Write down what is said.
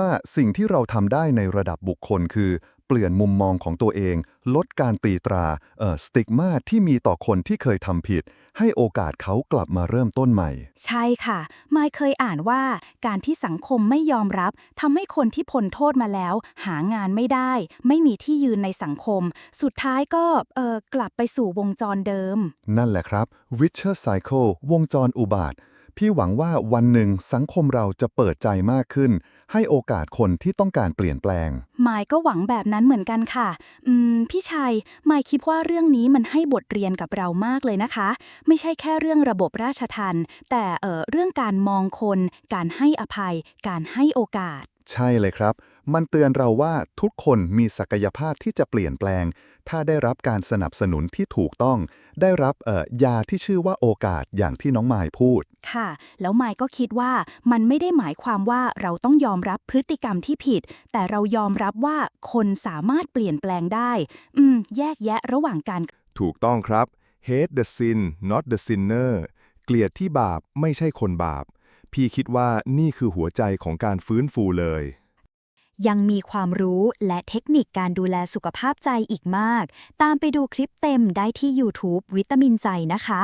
ว่าสิ่งที่เราทำได้ในระดับบุคคลคือ เปลี่ยนมุมมองของตัวเอง ลดการตีตราเอ่อสติกมาที่มีต่อคนที่เคยทำผิด ให้โอกาสเขากลับมาเริ่มต้นใหม่ ใช่ค่ะมายเคยอ่านว่าการที่สังคมไม่ยอมรับทำให้คนที่พ้นโทษมาแล้ว หางานไม่ได้ ไม่มีที่ยืนในสังคม สุดท้ายก็เออกลับไปสู่วงจรเดิม นั่นแหละครับ Witcher Cycle วงจรอุบาท พี่หวังว่าวันหนึ่งสังคมเราจะเปิดใจมากขึ้น ให้โอกาสคนที่ต้องการเปลี่ยนแปลงมายก็หวังแบบนั้นเหมือนกันค่ะ อืม พี่ชัยมายคิดว่าเรื่องนี้มันให้บทเรียนกับเรามากเลยนะคะ ไม่ใช่แค่เรื่องระบบราชทันแต่เออเรื่องการมองคน การให้อภัย การให้โอกาส ใช่เลยครับ มันเตือนเราว่าทุกคนมีศักยภาพที่จะเปลี่ยนแปลง ถ้าได้รับการสนับสนุนที่ถูกต้อง ได้รับเอ่อยาที่ชื่อว่าโอกาสอย่างที่น้องมายพูด ค่ะ แล้วมายก็คิดว่ามันไม่ได้หมายความว่าเราต้องยอมรับพฤติกรรมที่ผิด แต่เรายอมรับว่าคนสามารถเปลี่ยนแปลงได้ อืม แยกแยะระหว่างการ ถูกต้องครับ hate the sin not the sinner เกลียดที่บาปไม่ใช่คนบาป พี่คิดว่านี่คือหัวใจของการฟื้นฟูเลย ยังมีความรู้และเทคนิคการดูแลสุขภาพใจอีกมาก ตามไปดูคลิปเต็มได้ที่ YouTube วิตามินใจนะคะ